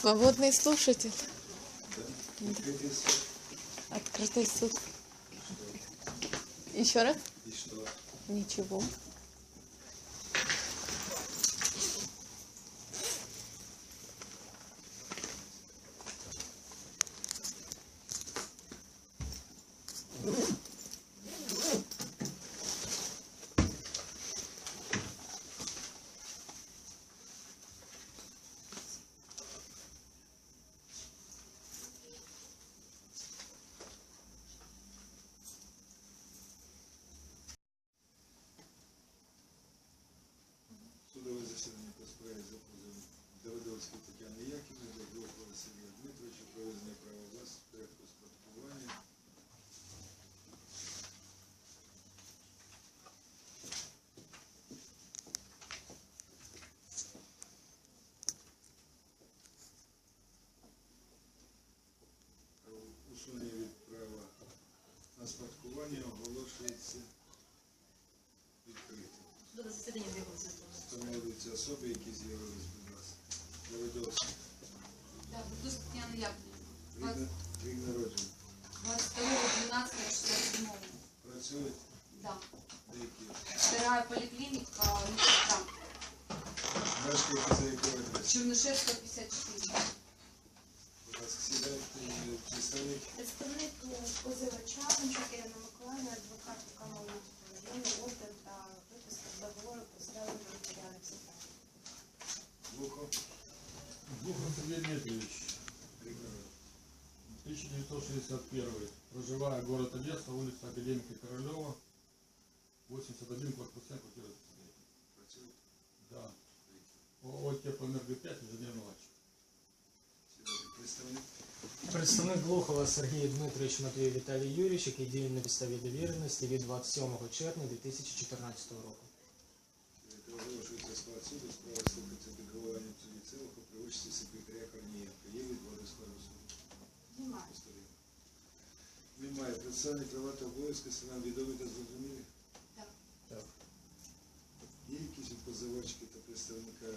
Свободный слушатель. Открытый суд. Открытый суд. Еще раз? И что? Ничего. Усунення від права на спадкування оголошується відкритим. Судове засідання з'явилося. Встановлюються особи, які з'явились будь ласка. Давидовський. Так, Бурдус Тетяна Яковлевна. Рік на- Рік народження. 22.12.67. Працюють Да. деякі. Вторая поликлиника, медсестра. Мешкаєте за якою адресою? Чернышевская, 54. Будь ласка, сідайте, е, представник. Представник е, позивача Гончук Ірина Миколаївна, адвокат Кам'янського району, ордер та виписка з договору про стягнення матеріальних питань. Глухо. Глухов Сергей Дмитриевич, Рік народження. 1961. Проживая город Одесса, улица Академика Королева, 81, корпус 7, квартира Представник Глухова Сергій Дмитрович Матвій Віталій Юрійович, який діє на підставі довіреності від 27 червня 2014 року. Сідайте. Склад суду. Справа слухається під головуванням судді Целуху при участі секретаря Корнієнка. Є відводи складу суду? Немає. Немає. Представник права та обов'язки сторон відомі та зрозумілі. Так. Так. Є якісь у позивачки та представника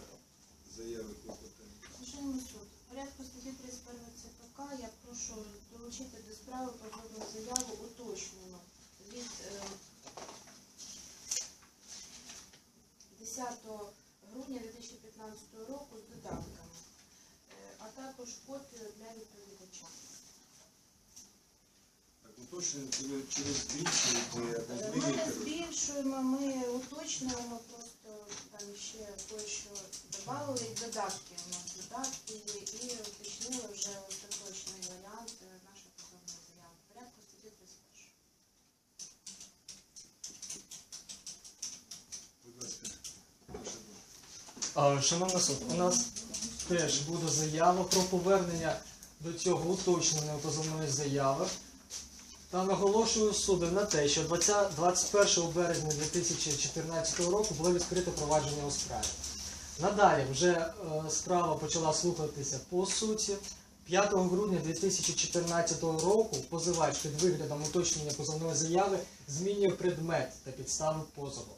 заяви клопотання? Шановний суд, в порядку статті 31 ЦПК я прошу долучити до справи позовну заяву уточнену від е, 10 грудня 2015 року з додатками, е, а також копію для відповідача. Через збільшуєте Ми не збільшуємо, ми уточнюємо, просто там ще кое-що додали і додатки у нас додатки і уточнили вже остаточний варіант е, нашої позовної заяви. В порядку статті 31. Будь ласка. А, Шановний суд, у нас теж буде заява про повернення до цього уточненої позовної заяви. Та наголошую суду на те, що 20 21 березня 2014 року було відкрите провадження у справі. Надалі вже е, справа почала слухатися по суті. 5 грудня 2014 року позивач під виглядом уточнення позовної заяви змінює предмет та підстави позову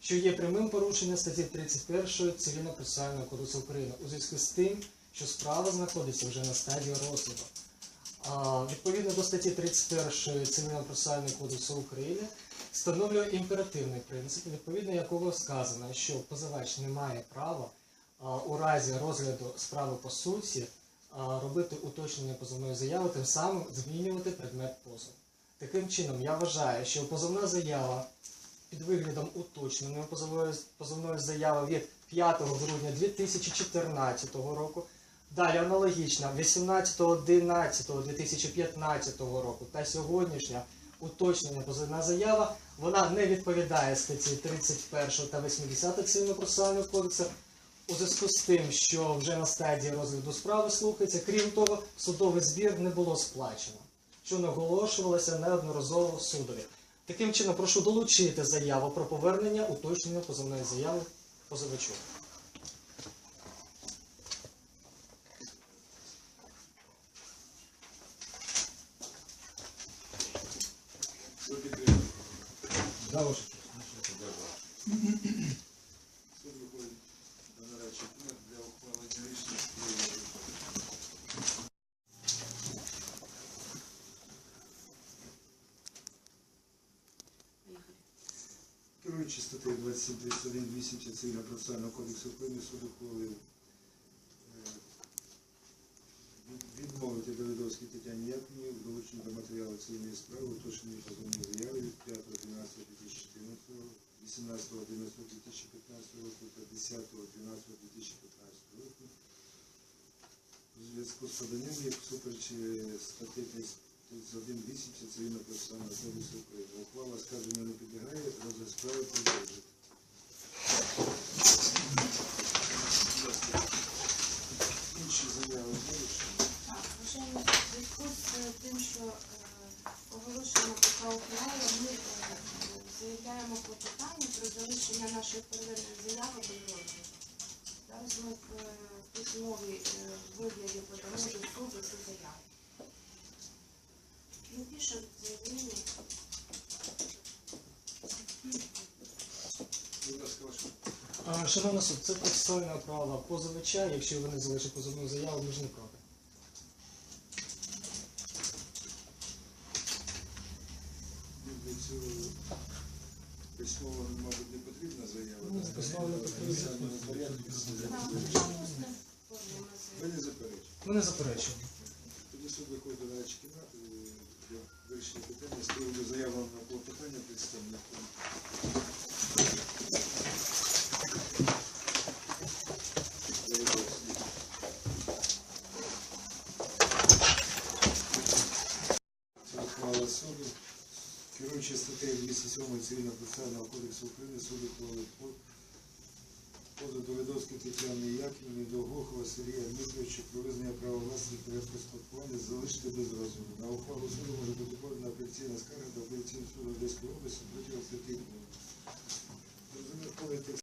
що є прямим порушенням статті 31 Цивільно-процесуального кодексу України у зв'язку з тим, що справа знаходиться вже на стадії розгляду. Відповідно до статті 31 Цивільно-процесуального кодексу України встановлює імперативний принцип, відповідно якого сказано, що позивач не має права у разі розгляду справи по суті робити уточнення позовної заяви, тим самим змінювати предмет позову. Таким чином, я вважаю, що позовна заява під виглядом уточненої позовної заяви від 5 грудня 2014 року. Далі аналогічна 18.11.2015 року та сьогоднішня уточнена позовна заява, вона не відповідає статті 31 та 80 Цивільно-процесуального кодексу у зв'язку з тим, що вже на стадії розгляду справи слухається. Крім того, судовий збір не було сплачено, що наголошувалося неодноразово судові. Таким чином, прошу долучити заяву про повернення уточнення позовної заяви позивачу. Керуючи статтею 27, 31, 80 Цивільного процесуального кодексу України суд ухвалив е, відмовити Давидовській Тетяні Яковні в долученні до матеріалу цивільної справи, уточнені позовної 18.11.2015 року та 10.12.2015 року у зв'язку з поданням їх всупереч е, статті 31.80 Цивільного процесуального кодексу України. Ухвала скарження не підлягає, розгляд справи продовжити. Інші заяви будуть? Так, вважаємо, в зв'язку з е, тим, що е, оголошена така ухвала, ми заявляємо клопотання про залишення нашої первинної заяви без розгляду. Зараз ми в е, письмовій е, вигляді подамо до суду цю заяву. Ми пишемо заявлення. Будь ласка, Шановний суд, це процесуальне право позивача, якщо вони залишать позовну заяву, ми ж не проти. Ну, Для цього письмово, мабуть, не потрібна заява. Ну, так? письмово не потрібно. Письмовому порядку. Так, просто формуємо Ви заяву. Не заперечуєте. Ми не заперечуємо. Тоді суд виходить до речі кімнати для вирішення питання з приводу заявленого клопотання представником. Керуючи статтею 207 Цивільного процесуального кодексу України, суд ухвалив позов Давидовської Тетяни Яківни до Глухова Сергія Дмитровича про визнання права власності порядку спадкування залишити без розуму. На ухвалу суду може бути подана апеляційна скарга до апеляційного суду Одеської області протягом п'яти днів.